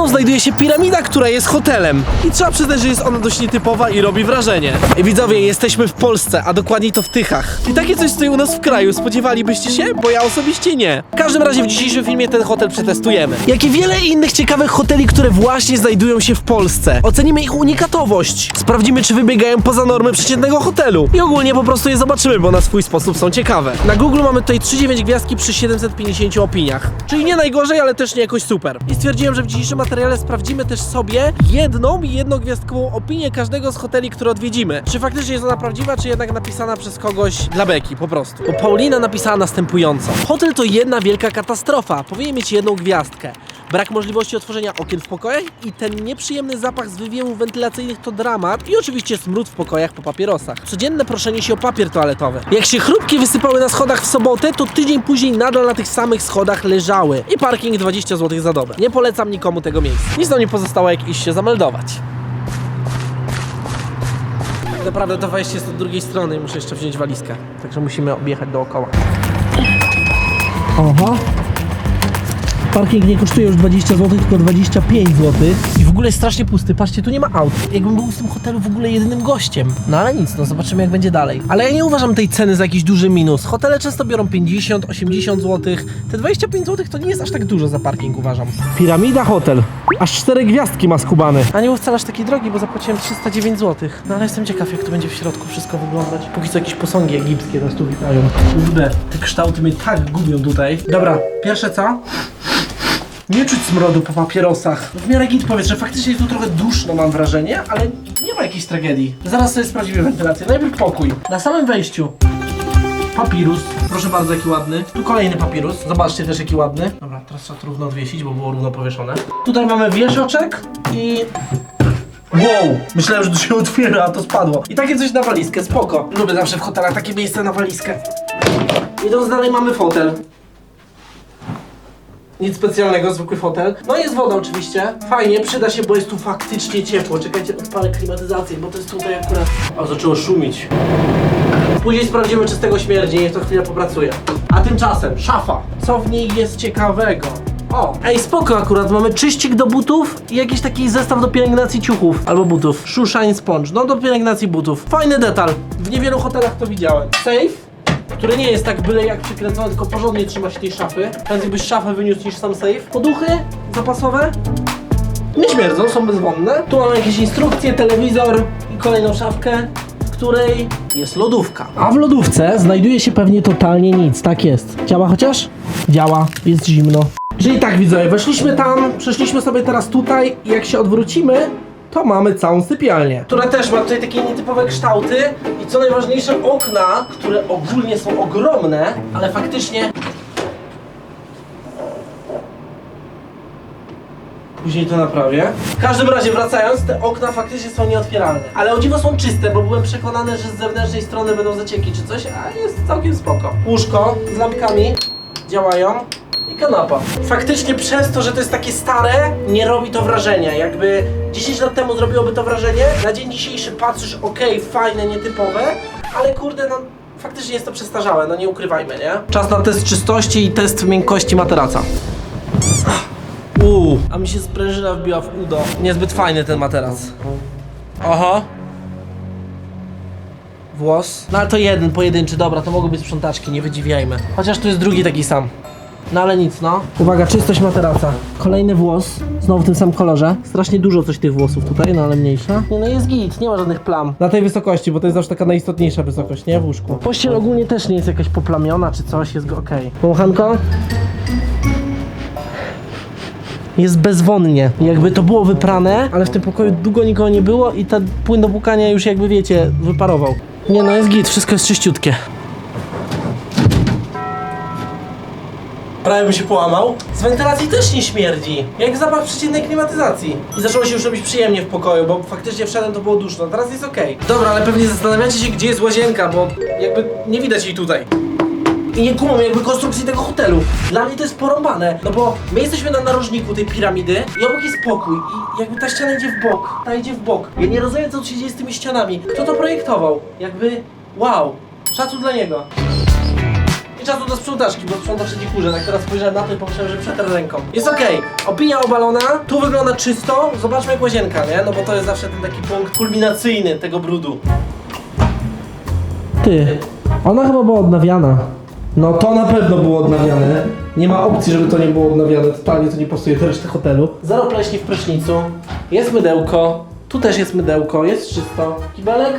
mną znajduje się piramida, która jest hotelem. I trzeba przyznać, że jest ona dość nietypowa i robi wrażenie. I widzowie, jesteśmy w Polsce, a dokładniej to w Tychach. I takie coś stoi u nas w kraju. Spodziewalibyście się? Bo ja osobiście nie. W każdym razie w dzisiejszym filmie ten hotel przetestujemy. Jak i wiele innych ciekawych hoteli, które właśnie znajdują się w Polsce. Ocenimy ich unikatowość. Sprawdzimy, czy wybiegają poza normy przeciętnego hotelu. I ogólnie po prostu je zobaczymy, bo na swój sposób są ciekawe. Na Google mamy tutaj 3,9 gwiazdki przy 750 opiniach. Czyli nie najgorzej, ale też nie jakoś super. I stwierdziłem, że w dzisiejszym materiale sprawdzimy też sobie jedną i jednogwiazdkową opinię każdego z hoteli, które odwiedzimy. Czy faktycznie jest ona prawdziwa, czy jednak napisana przez kogoś dla beki, po prostu. Bo Paulina napisała następująco. Hotel to jedna wielka katastrofa. Powinien mieć jedną gwiazdkę. Brak możliwości otworzenia okien w pokojach i ten nieprzyjemny zapach z wywiewów wentylacyjnych to dramat i oczywiście smród w pokojach po papierosach. Codzienne proszenie się o papier toaletowy. Jak się chrupki wysypały na schodach w sobotę, to tydzień później nadal na tych samych schodach leżały. I parking 20 zł za dobę. Nie polecam nikomu tego miejsca. Nic nam nie pozostało jak iść się zameldować. Naprawdę to wejście jest od drugiej strony muszę jeszcze wziąć walizkę. Także musimy objechać dookoła. Oho. Parking nie kosztuje już 20 zł, tylko 25 zł. I w ogóle jest strasznie pusty. Patrzcie, tu nie ma aut. Jakbym był w tym hotelu w ogóle jedynym gościem. No ale nic, no zobaczymy jak będzie dalej. Ale ja nie uważam tej ceny za jakiś duży minus. Hotele często biorą 50, 80 zł. Te 25 zł to nie jest aż tak dużo za parking, uważam. Piramida Hotel. Aż 4 gwiazdki ma skubany. A nie był wcale aż taki drogi, bo zapłaciłem 309 zł. No ale jestem ciekaw, jak to będzie w środku wszystko wyglądać. Póki co jakieś posągi egipskie nas tu witają. Kurde, te kształty mnie tak gubią tutaj. Dobra, pierwsze co? Nie czuć smrodu po papierosach. W miarę git powiedz, że faktycznie jest tu trochę duszno mam wrażenie, ale nie ma jakiejś tragedii. Zaraz sobie sprawdzimy wentylację. Najpierw pokój. Na samym wejściu papirus. Proszę bardzo, jaki ładny. Tu kolejny papirus. Zobaczcie też, jaki ładny. Dobra, teraz trzeba to równo odwiesić, bo było równo powieszone. Tutaj mamy wieszoczek i... Wow! Myślałem, że to się otwiera, a to spadło. I takie coś na walizkę, spoko. Lubię zawsze w hotelach takie miejsce na walizkę. Idąc dalej mamy fotel. Nic specjalnego, zwykły fotel. No jest woda oczywiście. Fajnie, przyda się, bo jest tu faktycznie ciepło. Czekajcie, odpalę klimatyzację, bo to jest tutaj akurat... O, zaczęło szumić. Później sprawdzimy, czy z tego śmierdzi, niech to chwilę popracuje. A tymczasem, szafa. Co w niej jest ciekawego? O, ej, spoko akurat, mamy czyścik do butów i jakiś taki zestaw do pielęgnacji ciuchów albo butów. Shoe Shine Sponge, no do pielęgnacji butów. Fajny detal, w niewielu hotelach to widziałem. Safe, który nie jest tak byle jak przykręcony, tylko porządnie trzyma się tej szafy. Prędzej byś szafę wyniósł niż sam safe. Poduchy zapasowe, nie śmierdzą, są bezwonne. Tu mamy jakieś instrukcje, telewizor i kolejną szafkę, w której jest lodówka. A w lodówce znajduje się pewnie totalnie nic, tak jest. Działa chociaż? Działa, jest zimno. Czyli tak widzowie, weszliśmy tam, przeszliśmy sobie teraz tutaj i jak się odwrócimy, to mamy całą sypialnię, która też ma tutaj takie nietypowe kształty i co najważniejsze okna, które ogólnie są ogromne, ale faktycznie Później to naprawię. W każdym razie wracając, te okna faktycznie są nieotwieralne. Ale o dziwo są czyste, bo byłem przekonany, że z zewnętrznej strony będą zacieki czy coś, a jest całkiem spoko. Łóżko z lampkami działają kanapa. Faktycznie przez to, że to jest takie stare, nie robi to wrażenia. Jakby 10 lat temu zrobiłoby to wrażenie, na dzień dzisiejszy patrzysz, okej, fajne, nietypowe, ale kurde, no faktycznie jest to przestarzałe, no nie ukrywajmy, nie? Czas na test czystości i test miękkości materaca. Uuu, a mi się sprężyna wbiła w udo. Niezbyt fajny ten materac. Oho. Włos. No ale to jeden, pojedynczy, dobra, to mogą być sprzątaczki, nie wydziwiajmy. Chociaż tu jest drugi taki sam. No ale nic, no. Uwaga, czystość materaca. Kolejny włos, znowu w tym samym kolorze. Strasznie dużo coś tych włosów tutaj, no ale mniejsza. Nie no, jest git, nie ma żadnych plam. Na tej wysokości, bo to jest zawsze taka najistotniejsza wysokość, nie? W łóżku. Pościel ogólnie też nie jest jakaś poplamiona czy coś, jest go okej. Pomochanko? jest bezwonnie. Jakby to było wyprane, ale w tym pokoju długo nikogo nie było i ten płyn do płukania już jakby wiecie, wyparował. Nie no, jest git, wszystko jest czyściutkie. Prawie by się połamał. Z wentylacji też nie śmierdzi. Jak zapach przeciętnej klimatyzacji. I zaczęło się już robić przyjemnie w pokoju, bo faktycznie wszedłem to było duszno. Teraz jest okej. Dobra, ale pewnie zastanawiacie się, gdzie jest łazienka, bo jakby nie widać jej tutaj. I nie kumam jakby konstrukcji tego hotelu. Dla mnie to jest porąbane, no bo my jesteśmy na narożniku tej piramidy i obok jest pokój i jakby ta ściana idzie w bok, ta idzie w bok. Ja nie rozumiem co tu się dzieje z tymi ścianami. Kto to projektował? Jakby wow, szacun dla niego. I czasu do sprzątaczki, bo sprzątacze nie kurze. Tak teraz spojrzałem na to i pomyślałem, że przetarł ręką. Jest okej. Opinia obalona. Tu wygląda czysto. Zobaczmy jak łazienka, nie? No bo to jest zawsze ten taki punkt kulminacyjny tego brudu. Ty, ona chyba była odnawiana. No to na pewno było odnawiane. Nie ma opcji, żeby to nie było odnawiane. Totalnie to nie pasuje do reszty hotelu. Zero pleśni w prysznicu. Jest mydełko. Tu też jest mydełko. Jest czysto. Kibelek?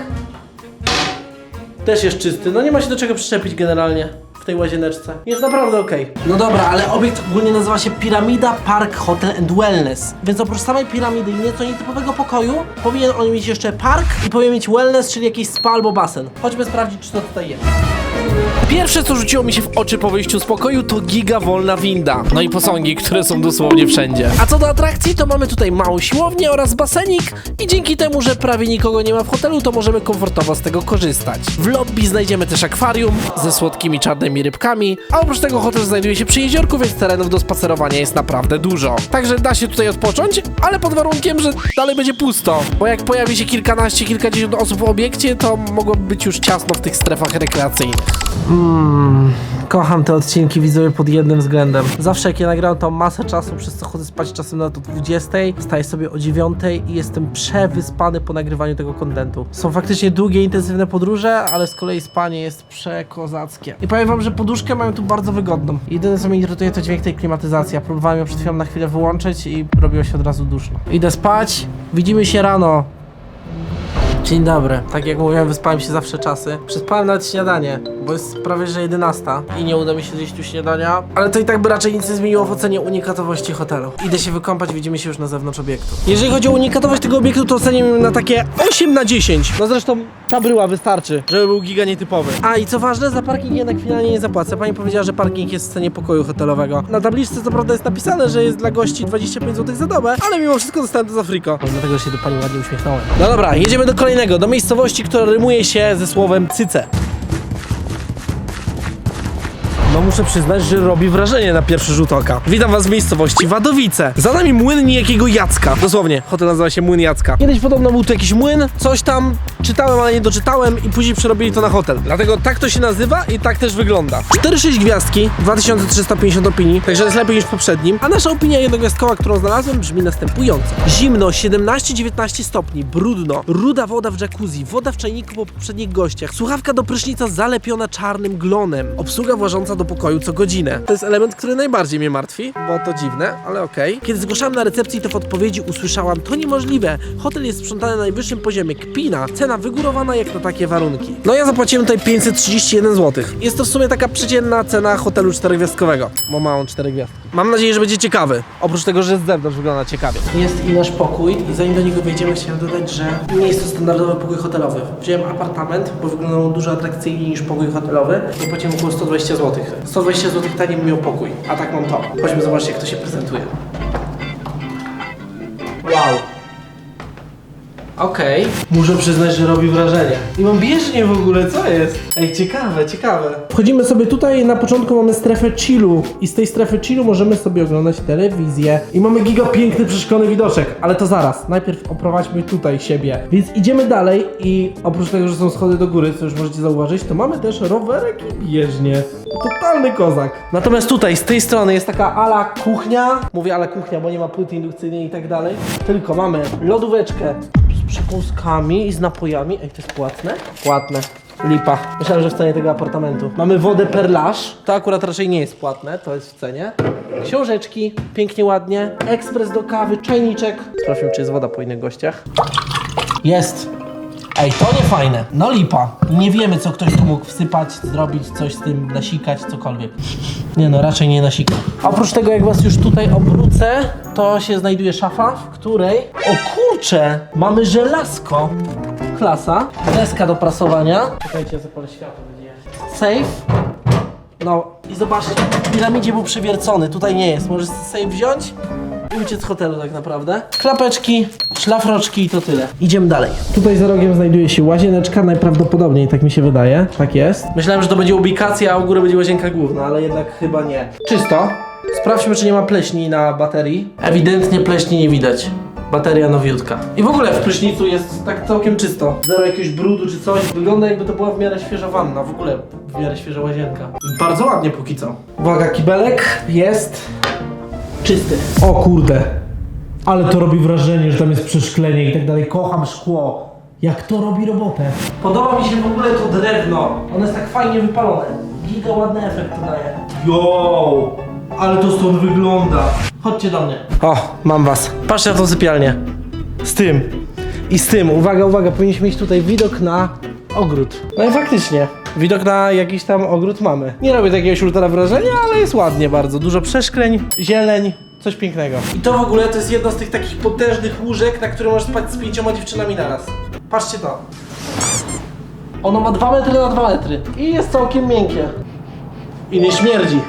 Też jest czysty. No nie ma się do czego przyczepić generalnie w tej łazieneczce. Jest naprawdę okej. No dobra, ale obiekt ogólnie nazywa się Piramida Park Hotel and Wellness. Więc oprócz samej piramidy i nieco nietypowego pokoju, powinien on mieć jeszcze park i powinien mieć wellness, czyli jakiś spa albo basen. Chodźmy sprawdzić, czy to tutaj jest. Pierwsze, co rzuciło mi się w oczy po wyjściu z pokoju, to giga wolna winda. No i posągi, które są dosłownie wszędzie. A co do atrakcji, to mamy tutaj małą siłownię oraz basenik i dzięki temu, że prawie nikogo nie ma w hotelu, to możemy komfortowo z tego korzystać. W lobby znajdziemy też akwarium ze słodkimi czarnymi rybkami, a oprócz tego hotel znajduje się przy jeziorku, więc terenów do spacerowania jest naprawdę dużo. Także da się tutaj odpocząć, ale pod warunkiem, że dalej będzie pusto. Bo jak pojawi się kilkanaście, kilkadziesiąt osób w obiekcie, to mogłoby być już ciasno w tych strefach rekreacyjnych. Mm, kocham te odcinki widzowie pod jednym względem. Zawsze jak je nagram, to masę czasu, przez co chodzę spać czasem na to 20, wstaję sobie o 9 i jestem przewyspany po nagrywaniu tego kontentu. Są faktycznie długie, intensywne podróże, ale z kolei spanie jest przekozackie. I powiem wam, że poduszkę mają tu bardzo wygodną. Jedyne co mnie irytuje to dźwięk tej klimatyzacji. Ja próbowałem ją przed chwilą na chwilę wyłączyć i robiło się od razu duszno. Idę spać, widzimy się rano. Dzień dobry. Tak jak mówiłem, wyspałem się zawsze czasy. Przespałem nawet śniadanie, bo jest prawie że 11 i nie uda mi się zjeść tu śniadania, ale to i tak by raczej nic nie zmieniło w ocenie unikatowości hotelu. Idę się wykąpać, widzimy się już na zewnątrz obiektu. Jeżeli chodzi o unikatowość tego obiektu, to oceniam ją na takie 8 na 10. No zresztą ta bryła wystarczy, żeby był giga nietypowy. A i co ważne, za parking jednak finalnie nie zapłacę. Pani powiedziała, że parking jest w cenie pokoju hotelowego. Na tabliczce co prawda jest napisane, że jest dla gości 25 zł za dobę, ale mimo wszystko dostałem to za friko. Dlatego się do pani ładnie uśmiechnąłem. No dobra, jedziemy do kolejnego, do miejscowości, która rymuje się ze słowem cyce. Muszę przyznać, że robi wrażenie na pierwszy rzut oka. Witam was w miejscowości Wadowice. Za nami młyn niejakiego Jacka. Dosłownie, hotel nazywa się Młyn Jacka. Kiedyś podobno był tu jakiś młyn, coś tam czytałem, ale nie doczytałem i później przerobili to na hotel. Dlatego tak to się nazywa i tak też wygląda. 4-6 gwiazdki, 2350 opinii, także jest lepiej niż poprzednim. A nasza opinia jednogwiazdkowa, którą znalazłem, brzmi następująco. Zimno, 17-19 stopni, brudno, ruda woda w jacuzzi, woda w czajniku po poprzednich gościach, słuchawka do prysznica zalepiona czarnym glonem, obsługa włażąca do pokoju co godzinę. To jest element, który najbardziej mnie martwi, bo to dziwne, ale okej. Kiedy zgłaszałem na recepcji, to w odpowiedzi usłyszałam, to niemożliwe, hotel jest sprzątany na najwyższym poziomie, kpina, cena wygórowana jak na takie warunki. No ja zapłaciłem tutaj 531 zł. Jest to w sumie taka przeciętna cena hotelu czterogwiazdkowego, bo ma on 4 gwiazdki. Mam nadzieję, że będzie ciekawy, oprócz tego, że z zewnątrz wygląda ciekawie. Jest i nasz pokój i zanim do niego wejdziemy, chciałem dodać, że nie jest to standardowy pokój hotelowy. Wziąłem apartament, bo wyglądał dużo atrakcyjniej niż pokój hotelowy. Zapłaciłem około 120 zł. 120 zł taniej bym miał pokój, a tak mam to. Chodźmy zobaczyć, jak to się prezentuje. Wow. Okej. Muszę przyznać, że robi wrażenie. I mam bieżnię w ogóle, co jest? Ej, ciekawe, ciekawe. Wchodzimy sobie tutaj, na początku mamy strefę chillu i z tej strefy chillu możemy sobie oglądać telewizję. I mamy giga piękny, przeszklony widoczek, ale to zaraz. Najpierw oprowadźmy tutaj siebie. Więc idziemy dalej i oprócz tego, że są schody do góry, co już możecie zauważyć, to mamy też rowerek i bieżnię. Totalny kozak. Natomiast tutaj, z tej strony jest taka ala kuchnia. Mówię ala kuchnia, bo nie ma płyty indukcyjnej i tak dalej. Tylko mamy lodóweczkę przekąskami i z napojami. Ej, to jest płatne? Płatne. Lipa. Myślałem, że w cenie tego apartamentu. Mamy wodę perlaż. To akurat raczej nie jest płatne, to jest w cenie. Książeczki, pięknie, ładnie. Ekspres do kawy, czajniczek. Sprawdźmy, czy jest woda po innych gościach. Jest. Ej, to nie fajne. No lipa. Nie wiemy, co ktoś tu mógł wsypać, zrobić, coś z tym nasikać, cokolwiek. Nie no, raczej nie nasika. Oprócz tego, jak was już tutaj obrócę, to się znajduje szafa, w której... O kurcze! Mamy żelazko. Klasa. Deska do prasowania. Czekajcie, zapalę światło. Safe. No i zobaczcie, w piramidzie był przywiercony, tutaj nie jest. Możesz sobie wziąć i uciec z hotelu tak naprawdę. Klapeczki, szlafroczki i to tyle. Idziemy dalej. Tutaj za rogiem znajduje się łazieneczka, najprawdopodobniej, tak mi się wydaje. Tak jest. Myślałem, że to będzie ubikacja, a u góry będzie łazienka główna, ale jednak chyba nie. Czysto. Sprawdźmy, czy nie ma pleśni na baterii. Ewidentnie pleśni nie widać. Bateria nowiutka. I w ogóle w prysznicu jest tak całkiem czysto. Zero jakiegoś brudu czy coś. Wygląda jakby to była w miarę świeża wanna. W ogóle w miarę świeża łazienka. Bardzo ładnie póki co. Uwaga, kibelek jest czysty. O kurde. Ale to robi wrażenie, że tam jest przeszklenie i tak dalej. Kocham szkło. Jak to robi robotę. Podoba mi się w ogóle to drewno. Ono jest tak fajnie wypalone. Giga ładny efekt to daje. Jo! Ale to stąd wygląda. Chodźcie do mnie. O, mam was. Patrzcie na tą sypialnię. Z tym. I z tym. Uwaga, uwaga, powinniśmy mieć tutaj widok na ogród. No i faktycznie. Widok na jakiś tam ogród mamy. Nie robię takiego ultra wrażenia, ale jest ładnie bardzo. Dużo przeszkleń, zieleń, coś pięknego. I to w ogóle to jest jedno z tych takich potężnych łóżek, na którym możesz spać z pięcioma dziewczynami naraz. Patrzcie to. Ono ma 2 metry na 2 metry. I jest całkiem miękkie. I nie śmierdzi.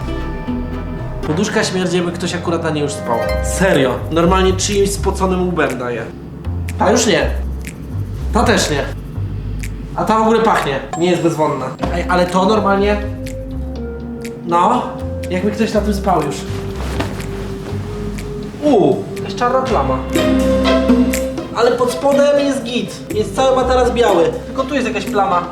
Poduszka śmierdzi, jakby ktoś akurat na niej już spał. Serio. Normalnie czyimś spoconym łbem daje. Ta już nie. Ta też nie. A ta w ogóle pachnie. Nie jest bezwonna. Ej, ale to normalnie... No. Jakby ktoś na tym spał już. Uuu, jest czarna plama. Ale pod spodem jest git. Jest cały materac biały. Tylko tu jest jakaś plama.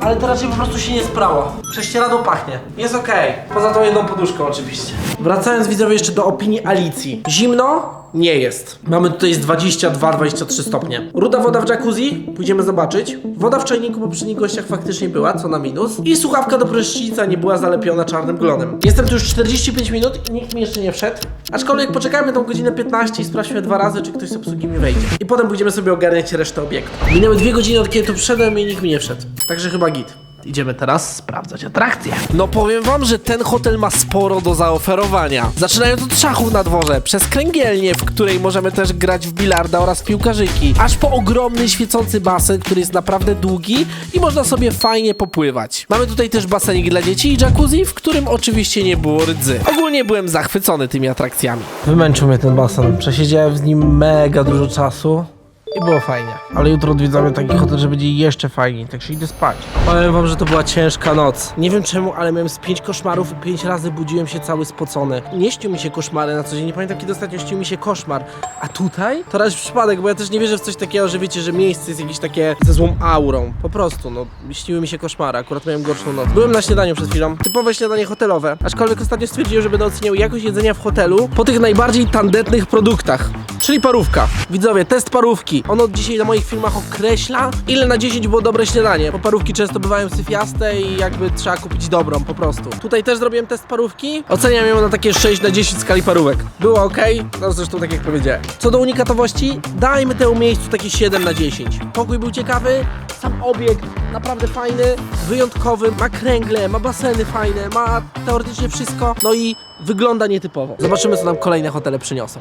Ale to raczej po prostu się nie sprało. Prześcieradło pachnie. Jest okej. Poza tą jedną poduszką oczywiście. Wracając widzowie jeszcze do opinii Alicji. Zimno? Nie jest. Mamy tutaj z 22-23 stopnie. Ruda woda w jacuzzi? Pójdziemy zobaczyć. Woda w czajniku po poprzednich gościach faktycznie była, co na minus. I słuchawka do prysznica nie była zalepiona czarnym glonem. Jestem tu już 45 minut i nikt mi jeszcze nie wszedł. Aczkolwiek poczekajmy tą godzinę 15 i sprawdźmy dwa razy, czy ktoś z obsługi mi wejdzie. I potem pójdziemy sobie ogarniać resztę obiektu. Minęły dwie godziny od kiedy tu wszedłem i nikt mi nie wszedł. Także chyba git. Idziemy teraz sprawdzać atrakcje. No powiem wam, że ten hotel ma sporo do zaoferowania. Zaczynając od szachów na dworze, przez kręgielnię, w której możemy też grać w bilarda oraz w piłkarzyki, aż po ogromny świecący basen, który jest naprawdę długi i można sobie fajnie popływać. Mamy tutaj też basenik dla dzieci i jacuzzi, w którym oczywiście nie było rdzy. Ogólnie byłem zachwycony tymi atrakcjami. Wymęczył mnie ten basen. Przesiedziałem w nim mega dużo czasu. I było fajnie. Ale jutro odwiedzamy taki hotel, że będzie jeszcze fajniej, tak się idę spać. Powiem wam, że to była ciężka noc. Nie wiem czemu, ale miałem z pięć koszmarów i pięć razy budziłem się cały spocony. Nie śnił mi się koszmary na co dzień, nie pamiętam kiedy ostatnio śnił mi się koszmar. A tutaj? To raz przypadek, bo ja też nie wierzę w coś takiego, że wiecie, że miejsce jest jakieś takie ze złą aurą. Po prostu, no, śniły mi się koszmary, akurat miałem gorszą noc. Byłem na śniadaniu przed chwilą, typowe śniadanie hotelowe, aczkolwiek ostatnio stwierdziłem, że będę oceniał jakość jedzenia w hotelu po tych najbardziej tandetnych produktach. Czyli parówka. Widzowie, test parówki. On od dzisiaj na moich filmach określa, ile na 10 było dobre śniadanie. Bo parówki często bywają syfiaste i jakby trzeba kupić dobrą po prostu. Tutaj też zrobiłem test parówki. Oceniam ją na takie 6 na 10 skali parówek. Było ok, no zresztą tak jak powiedziałem. Co do unikatowości, dajmy temu miejscu takie 7 na 10. Pokój był ciekawy, sam obiekt naprawdę fajny, wyjątkowy, ma kręgle, ma baseny fajne, ma teoretycznie wszystko, no i wygląda nietypowo. Zobaczymy, co nam kolejne hotele przyniosą.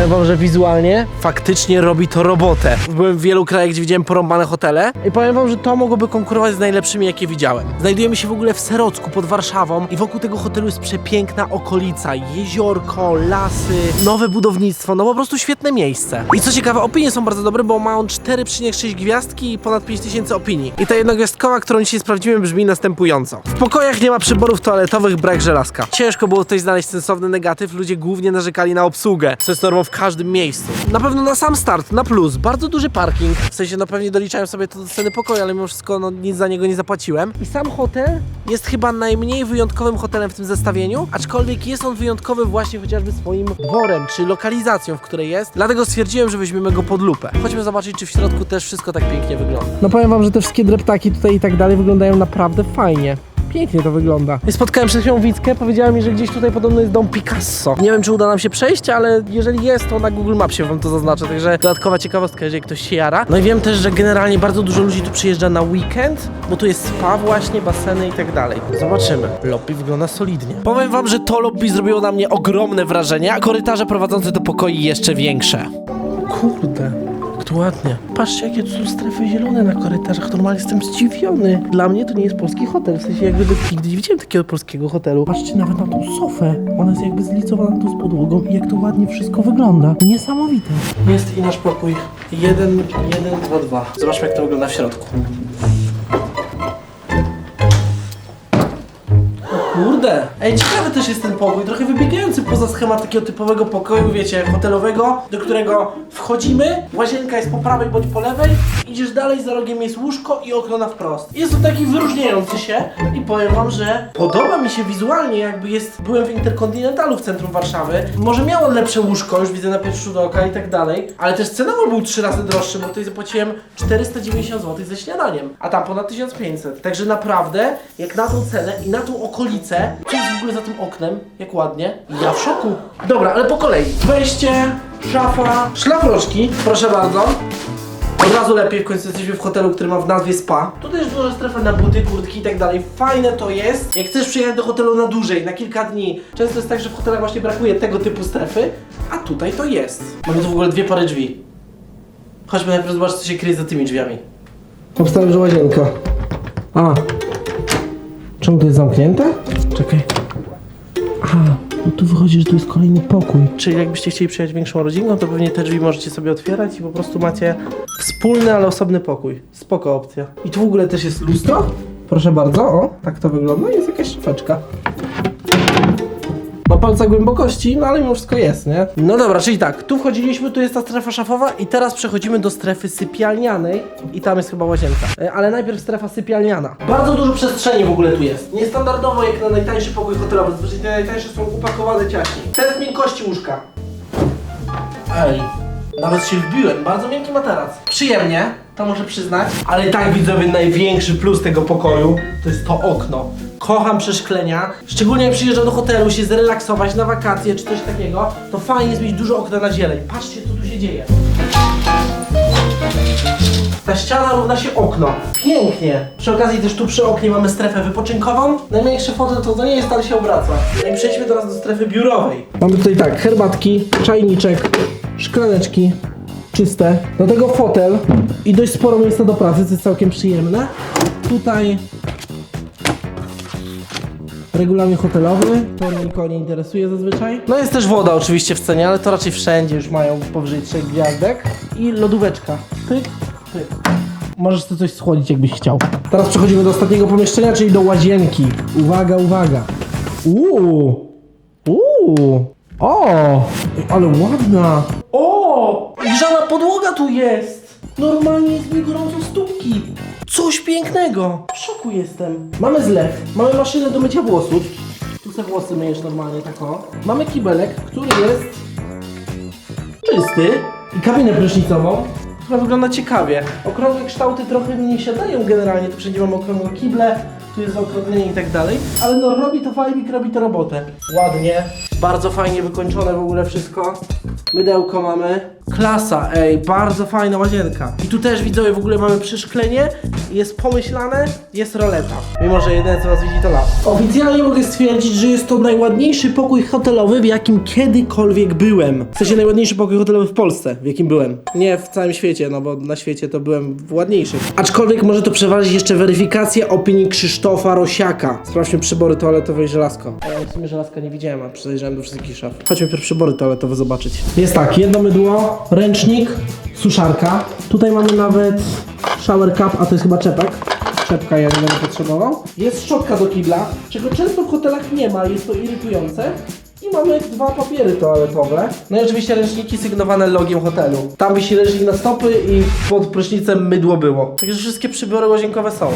Powiem wam, że wizualnie faktycznie robi to robotę. Byłem w wielu krajach, gdzie widziałem porąbane hotele i powiem wam, że to mogłoby konkurować z najlepszymi, jakie widziałem. Znajdujemy się w ogóle w Serocku pod Warszawą i wokół tego hotelu jest przepiękna okolica, jeziorko, lasy, nowe budownictwo, no po prostu świetne miejsce. I co ciekawe, opinie są bardzo dobre, bo ma on 4,6 gwiazdki i ponad 5000 opinii. I ta jednogwiazdkowa, którą dzisiaj sprawdziłem, brzmi następująco. W pokojach nie ma przyborów toaletowych, brak żelazka. Ciężko było tutaj znaleźć sensowny negatyw, ludzie głównie narzekali na obsługę, co jest normą w każdym miejscu. Na pewno na sam start, na plus, bardzo duży parking, w sensie no pewnie doliczałem sobie to do ceny pokoju, ale mimo wszystko no nic za niego nie zapłaciłem. I sam hotel jest chyba najmniej wyjątkowym hotelem w tym zestawieniu, aczkolwiek jest on wyjątkowy właśnie chociażby swoim dworem, czy lokalizacją, w której jest, dlatego stwierdziłem, że weźmiemy go pod lupę. Chodźmy zobaczyć, czy w środku też wszystko tak pięknie wygląda. No powiem wam, że te wszystkie dreptaki tutaj i tak dalej wyglądają naprawdę fajnie. Pięknie to wygląda. Spotkałem przed chwilą Wickę, powiedziała mi, że gdzieś tutaj podobno jest dom Picasso. Nie wiem, czy uda nam się przejść, ale jeżeli jest, to na Google Mapsie wam to zaznaczę, także dodatkowa ciekawostka, jeżeli ktoś się jara. No i wiem też, że generalnie bardzo dużo ludzi tu przyjeżdża na weekend, bo tu jest spa właśnie, baseny i tak dalej. Zobaczymy. Lobby wygląda solidnie. Powiem wam, że to lobby zrobiło na mnie ogromne wrażenie, a korytarze prowadzące do pokoi jeszcze większe. Kurde. Jak ładnie. Patrzcie, jakie tu są strefy zielone na korytarzach. Normalnie jestem zdziwiony. Dla mnie to nie jest polski hotel. W sensie jakby nigdy nie widziałem takiego polskiego hotelu. Patrzcie nawet na tą sofę. Ona jest jakby zlicowana tu z podłogą i jak to ładnie wszystko wygląda. Niesamowite. Jest i nasz pokój. Jeden, jeden, dwa, dwa. Zobaczmy jak to wygląda w środku. O Kurde! Ej, ciekawy też jest ten pokój, trochę wybiegający poza schemat takiego typowego pokoju, wiecie, hotelowego, do którego wchodzimy, łazienka jest po prawej bądź po lewej, idziesz dalej, za rogiem jest łóżko i okno na wprost. Jest to taki wyróżniający się i powiem wam, że podoba mi się wizualnie, jakby jest, byłem w Interkontynentalu w centrum Warszawy. Może miało lepsze łóżko, już widzę na pierwszy rzut oka i tak dalej, ale też cenowo był trzy razy droższy, bo tutaj zapłaciłem 490 zł ze śniadaniem, a tam ponad 1500. Także naprawdę, jak na tą cenę i na tą okolicę, co jest w ogóle za tym oknem, jak ładnie, ja w szoku. Dobra, ale po kolei. Wejście, szafa, szlafroczki, proszę bardzo. Od razu lepiej, w końcu jesteśmy w hotelu, który ma w nazwie spa. Tutaj jest duża strefa na buty, kurtki i tak dalej. Fajne to jest. Jak chcesz przyjechać do hotelu na dłużej, na kilka dni, często jest tak, że w hotelach właśnie brakuje tego typu strefy, a tutaj to jest. Mamy tu w ogóle dwie pary drzwi. Chodźmy najpierw zobaczyć, co się kryje za tymi drzwiami. Obstawiam, że łazienka. A. Czemu to jest zamknięte? Czekaj. A, no tu wychodzi, że tu jest kolejny pokój. Czyli jakbyście chcieli przyjechać większą rodziną, to pewnie te drzwi możecie sobie otwierać i po prostu macie wspólny, ale osobny pokój. Spoko opcja. I tu w ogóle też jest lustro. Proszę bardzo, o, tak to wygląda. Jest jakaś szafeczka. Palca głębokości, no ale mimo wszystko jest, nie? No dobra, czyli tak, tu wchodziliśmy, tu jest ta strefa szafowa i teraz przechodzimy do strefy sypialnianej i tam jest chyba łazienka. E, Ale najpierw strefa sypialniana. Bardzo dużo przestrzeni w ogóle tu jest. Niestandardowo jak na najtańszy pokój hotelowy, zazwyczaj te najtańsze są upakowane ciaśniej. Test miękkości łóżka. Ej, nawet się wbiłem, bardzo miękki materac. Przyjemnie, to muszę przyznać, ale i tak widzowie największy plus tego pokoju to jest to okno. Kocham przeszklenia, szczególnie jak przyjeżdżam do hotelu się zrelaksować na wakacje czy coś takiego, to fajnie jest mieć dużo okna na zieleń. Patrzcie co tu się dzieje. Ta ściana równa się okno. Pięknie. Przy okazji też tu przy oknie mamy strefę wypoczynkową. Najmniejszy fotel to, to nie jest, ale się obraca. No i przejdźmy teraz do strefy biurowej. Mamy tutaj tak, herbatki, czajniczek, szklaneczki czyste. Do tego fotel i dość sporo miejsca do pracy, co jest całkiem przyjemne. Tutaj regulamin hotelowy, to nikogo nie interesuje zazwyczaj. No jest też woda oczywiście w cenie, ale to raczej wszędzie już mają powyżej trzech gwiazdek. I lodóweczka. Pyk, pyk. Możesz tu coś schłodzić, jakbyś chciał. Teraz przechodzimy do ostatniego pomieszczenia, czyli do łazienki. Uwaga, uwaga. Uuu. Uuu. O, ale ładna. Grzana podłoga tu jest. Normalnie jest mi gorąco stópki. Coś pięknego. W szoku jestem. Mamy zlew, mamy maszynę do mycia włosów. Tu sobie włosy myjesz normalnie, tak o. Mamy kibelek, który jest czysty i kabinę prysznicową, która wygląda ciekawie. Okrągłe kształty trochę mi nie siadają generalnie, tu wszędzie mamy okrągłe kible, tu jest zaokrąglenie i tak dalej, ale no robi to fajnik, robi to robotę. Ładnie, bardzo fajnie wykończone w ogóle wszystko. Mydełko mamy. Klasa, ej, bardzo fajna łazienka. I tu też widzowie w ogóle mamy przeszklenie, jest pomyślane, jest roleta. Mimo, że jeden z was widzi to las. Oficjalnie mogę stwierdzić, że jest to najładniejszy pokój hotelowy, w jakim kiedykolwiek byłem. W sensie najładniejszy pokój hotelowy w Polsce, w jakim byłem. Nie w całym świecie, no bo na świecie to byłem w ładniejszych. Aczkolwiek może to przeważyć jeszcze weryfikację opinii Krzysztofa Rosiaka. Sprawdźmy przybory toaletowe i żelazko. Ja w sumie żelazka nie widziałem, a przejrzałem do wszystkich szaf. Chodźmy pierwsze przybory toaletowe zobaczyć. Jest tak, jedno mydło, ręcznik, suszarka. Tutaj mamy nawet shower cup, a to jest chyba czepek. Czepka ja nie będę potrzebował. Jest szczotka do kibla, czego często w hotelach nie ma, jest to irytujące. I mamy dwa papiery toaletowe. No i oczywiście ręczniki sygnowane logiem hotelu. Tam wisi ręcznik na stopy i pod prysznicem mydło było. Także wszystkie przybory łazienkowe są.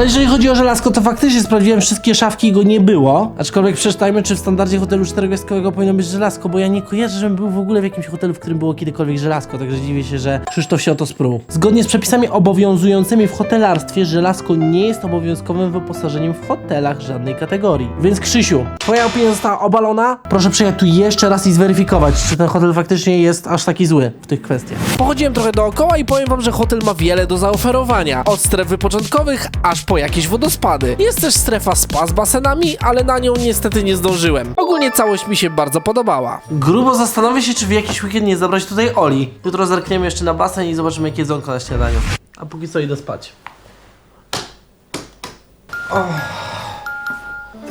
Ale jeżeli chodzi o żelazko, to faktycznie sprawdziłem wszystkie szafki i go nie było. Aczkolwiek przeczytajmy, czy w standardzie hotelu czterogwiazdkowego powinno być żelazko, bo ja nie kojarzę, żebym był w ogóle w jakimś hotelu, w którym było kiedykolwiek żelazko, także dziwię się, że Krzysztof się o to sprół. Zgodnie z przepisami obowiązującymi w hotelarstwie, żelazko nie jest obowiązkowym wyposażeniem w hotelach żadnej kategorii. Więc Krzysiu, twoja opinia została obalona. Proszę przyjechać tu jeszcze raz i zweryfikować, czy ten hotel faktycznie jest aż taki zły w tych kwestiach. Pochodziłem trochę dookoła i powiem wam, że hotel ma wiele do zaoferowania. Od stref wypoczynkowych aż po jakieś wodospady. Jest też strefa spa z basenami, ale na nią niestety nie zdążyłem. Ogólnie całość mi się bardzo podobała. Grubo zastanowię się, czy w jakiś weekend nie zabrać tutaj Oli. Jutro zerkniemy jeszcze na basen i zobaczymy jakie jedzonko na śniadaniu. A póki co idę spać.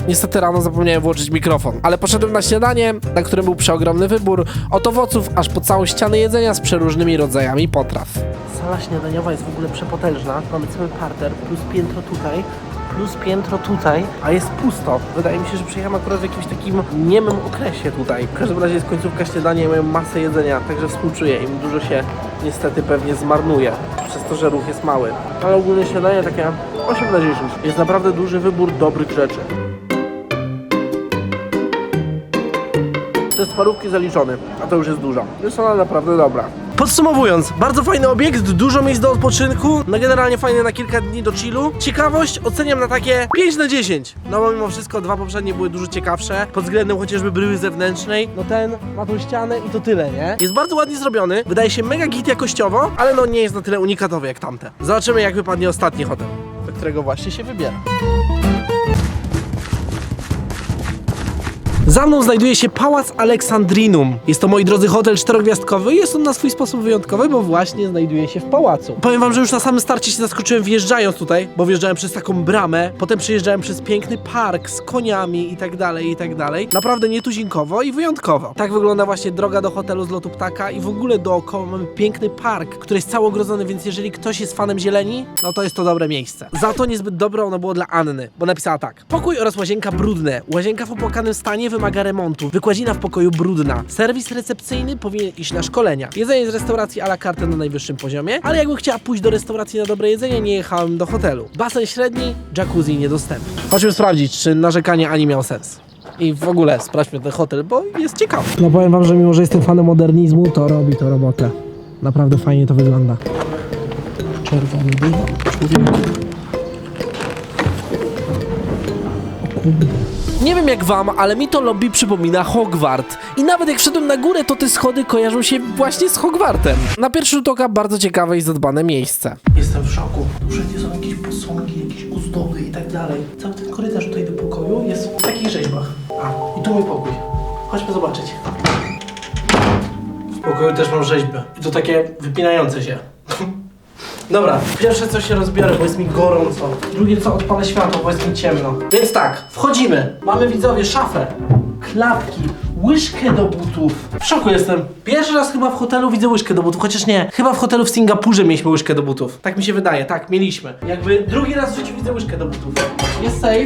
Niestety rano zapomniałem włączyć mikrofon, ale poszedłem na śniadanie, na którym był przeogromny wybór od owoców aż po całą ścianę jedzenia z przeróżnymi rodzajami potraw. Sala śniadaniowa jest w ogóle przepotężna. Mamy cały parter plus piętro tutaj, plus piętro tutaj, a jest pusto. Wydaje mi się, że przyjechałem akurat w jakimś takim niemym okresie tutaj. W każdym razie jest końcówka śniadania i mają masę jedzenia, także współczuję im. Dużo się niestety pewnie zmarnuje, przez to, że ruch jest mały. Ale ogólnie śniadanie takie 8 na 10. Jest naprawdę duży wybór dobrych rzeczy. Te parówki zaliczony, a to już jest dużo. Jest ona naprawdę dobra. Podsumowując, bardzo fajny obiekt, dużo miejsc do odpoczynku, no generalnie fajny na kilka dni do chillu. Ciekawość oceniam na takie 5 na 10. No bo mimo wszystko dwa poprzednie były dużo ciekawsze, pod względem chociażby bryły zewnętrznej. No ten ma tą ścianę i to tyle, nie? Jest bardzo ładnie zrobiony, wydaje się mega git jakościowo, ale no nie jest na tyle unikatowy jak tamte. Zobaczymy jak wypadnie ostatni hotel, do którego właśnie się wybiera. Za mną znajduje się Pałac Aleksandrinum. Jest to, moi drodzy, hotel czterogwiazdkowy i jest on na swój sposób wyjątkowy, bo właśnie znajduje się w pałacu. Powiem wam, że już na samym starcie się zaskoczyłem wjeżdżając tutaj, bo wjeżdżałem przez taką bramę, potem przejeżdżałem przez piękny park z koniami i tak dalej, i tak dalej. Naprawdę nietuzinkowo i wyjątkowo. Tak wygląda właśnie droga do hotelu z lotu ptaka i w ogóle dookoła mamy piękny park, który jest cały ogrodzony, więc jeżeli ktoś jest fanem zieleni, no to jest to dobre miejsce. Za to niezbyt dobre ono było dla Anny, bo napisała tak. Pokój oraz łazienka brudne. Łazienka w opłakanym stanie wymaga remontu. Wykładzina w pokoju brudna. Serwis recepcyjny powinien iść na szkolenia. Jedzenie z restauracji à la carte na najwyższym poziomie, ale jakbym chciała pójść do restauracji na dobre jedzenie, nie jechałem do hotelu. Basen średni, jacuzzi niedostępny. Chodźmy sprawdzić, czy narzekanie Ani miało sens. I w ogóle sprawdźmy ten hotel, bo jest ciekawy. No powiem wam, że mimo, że jestem fanem modernizmu, to robi to robotę. Naprawdę fajnie to wygląda. Czerwony dywan, człowieku. Nie wiem jak wam, ale mi to lobby przypomina Hogwart. I nawet jak wszedłem na górę, to te schody kojarzą się właśnie z Hogwartem. Na pierwszy rzut oka bardzo ciekawe i zadbane miejsce. Jestem w szoku. Wszędzie są jakieś posągi, jakieś uzdoby i tak dalej. Cały ten korytarz tutaj do pokoju jest w takich rzeźbach. A, i tu mój pokój. Chodźmy zobaczyć. W pokoju też mam rzeźby. I to takie wypinające się. Dobra, pierwsze co się rozbiorę, bo jest mi gorąco. Drugie co odpalę światło, bo jest mi ciemno. Więc tak, wchodzimy. Mamy widzowie szafę, klapki, łyżkę do butów. W szoku jestem. Pierwszy raz chyba w hotelu widzę łyżkę do butów, chociaż nie. Chyba w hotelu w Singapurze mieliśmy łyżkę do butów. Tak mi się wydaje, tak, mieliśmy. Jakby drugi raz w życiu widzę łyżkę do butów. Jest safe.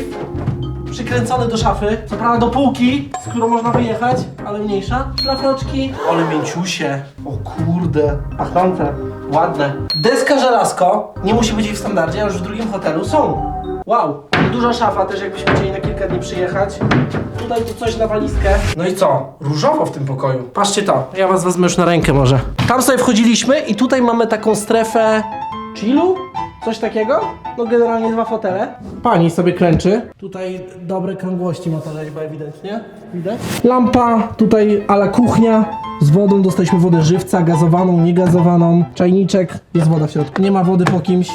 Przykręcony do szafy, co prawda do półki, z którą można wyjechać, ale mniejsza. Szlafroczki, ale mięciusie. O kurde, pachnące, ładne. Deska żelazko, nie musi być jej w standardzie, a już w drugim hotelu są. Wow, duża szafa też jakbyśmy chcieli na kilka dni przyjechać. Tutaj tu coś na walizkę. No i co? Różowo w tym pokoju. Patrzcie to, ja was wezmę już na rękę może. Tam sobie wchodziliśmy i tutaj mamy taką strefę chillu? Coś takiego? No generalnie dwa fotele. Pani sobie kręczy. Tutaj dobre krągłości ma ta rzeźba ewidentnie. Widać? Lampa, tutaj ala kuchnia. Z wodą dostaliśmy wodę żywca, gazowaną, niegazowaną. Czajniczek, jest woda w środku. Nie ma wody po kimś.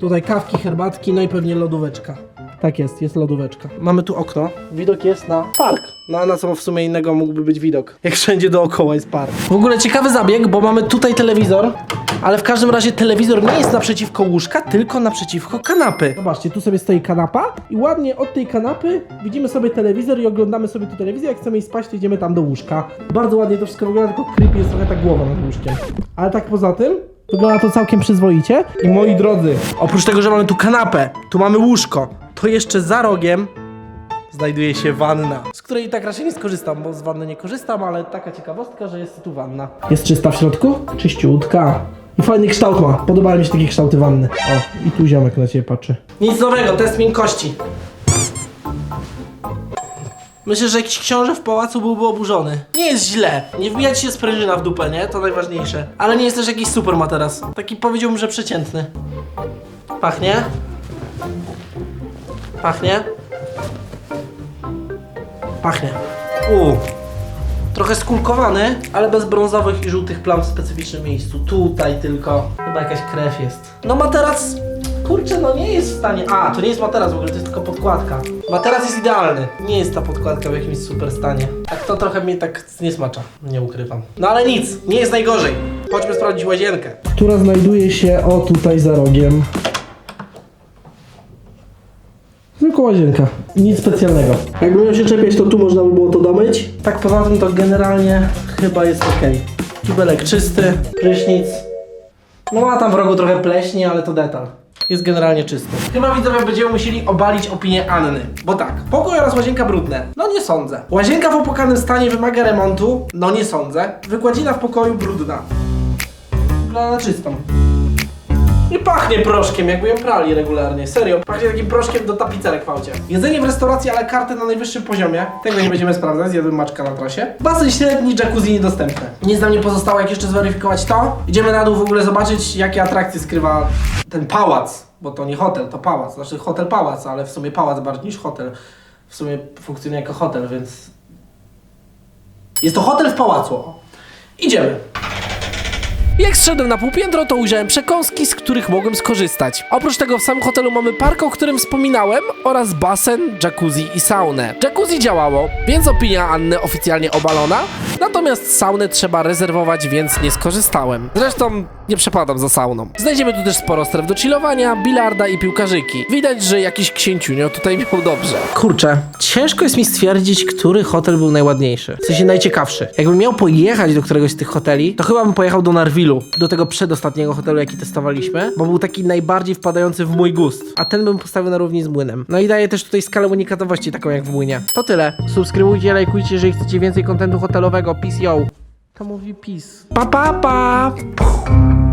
Tutaj kawki, herbatki, no i pewnie lodóweczka. Tak jest, jest lodóweczka. Mamy tu okno. Widok jest na park. No a na co w sumie innego mógłby być widok? Jak wszędzie dookoła jest park. W ogóle ciekawy zabieg, bo mamy tutaj telewizor, ale w każdym razie telewizor nie jest naprzeciwko łóżka, tylko naprzeciwko kanapy. Zobaczcie, tu sobie stoi kanapa i ładnie od tej kanapy widzimy sobie telewizor i oglądamy sobie tu telewizję. Jak chcemy iść spać, to idziemy tam do łóżka. Bardzo ładnie to wszystko wygląda, tylko creepy jest trochę ta głowa nad łóżkiem. Ale tak poza tym, Wygląda to całkiem przyzwoicie. I moi drodzy, oprócz tego, że mamy tu kanapę, tu mamy łóżko, to jeszcze za rogiem znajduje się wanna, z której tak raczej nie skorzystam, bo z wanny nie korzystam, ale taka ciekawostka, że jest tu wanna. Jest czysta w środku? Czyściutka. I fajny kształt ma. Podobają mi się takie kształty wanny. O, i tu ziomek na ciebie patrzy. Nic nowego, test miękkości. Myślę, że jakiś książę w pałacu byłby oburzony. Nie jest źle. Nie wbijać się sprężyna w dupę, nie? To najważniejsze. Ale nie jest też jakiś super materac. Taki powiedziałbym, że przeciętny. Pachnie? Pachnie? Pachnie. U. Trochę skulkowany, ale bez brązowych i żółtych plam w specyficznym miejscu. Tutaj tylko. Chyba jakaś krew jest. No materac Kurczę, no nie jest w stanie. A, to nie jest materac w ogóle, to jest tylko podkładka. Materac jest idealny. Nie jest ta podkładka w jakimś super stanie. Tak to trochę mnie tak nie smacza. Nie ukrywam. No ale nic, nie jest najgorzej. Chodźmy sprawdzić łazienkę. Która znajduje się o tutaj za rogiem. Tylko łazienka. Nic specjalnego. Jakby miał się czepiać, to tu można by było to domyć. Tak poza tym to generalnie chyba jest ok. Kibelek czysty, prysznic. No ma tam w rogu trochę pleśni, ale to detal. jest generalnie czysto. Chyba widzowie będziemy musieli obalić opinię Anny. Bo tak, pokój oraz łazienka brudne. No nie sądzę. Łazienka w opłakanym stanie wymaga remontu. No nie sądzę. Wykładzina w pokoju brudna. Wygląda na czystą. I pachnie proszkiem, jakby ją prali regularnie. Serio, pachnie takim proszkiem do tapicerek w aucie. Jedzenie w restauracji, ale karty na najwyższym poziomie. Tego nie będziemy sprawdzać, zjadłem maczka na trasie. Basen średni, jacuzzi niedostępne. Nic nam nie pozostało, jak jeszcze zweryfikować to. Idziemy na dół w ogóle zobaczyć, jakie atrakcje skrywa ten pałac. Bo to nie hotel, to pałac. Znaczy hotel pałac, ale w sumie pałac bardziej niż hotel. W sumie funkcjonuje jako hotel, więc... Jest to hotel w pałacu. Idziemy. Jak zszedłem na półpiętro, to ujrzałem przekąski, z których mogłem skorzystać. Oprócz tego w samym hotelu mamy park, o którym wspominałem, oraz basen, jacuzzi i saunę. Jacuzzi działało, więc opinia Anny oficjalnie obalona, natomiast saunę trzeba rezerwować, więc nie skorzystałem. Zresztą nie przepadam za sauną. Znajdziemy tu też sporo stref do chillowania, bilarda i piłkarzyki. Widać, że jakiś księciunio tutaj miał dobrze. Kurczę, ciężko jest mi stwierdzić, który hotel był najładniejszy. W sensie najciekawszy. Jakbym miał pojechać do któregoś z tych hoteli, to chyba bym pojechał do Do tego przedostatniego hotelu, jaki testowaliśmy, bo był taki najbardziej wpadający w mój gust. A ten bym postawił na równi z młynem. No i daje też tutaj skalę unikatowości, taką jak w młynie. To tyle. Subskrybujcie, lajkujcie, jeżeli chcecie więcej kontentu hotelowego. Peace yo. To mówi peace. Pa pa pa! Puh.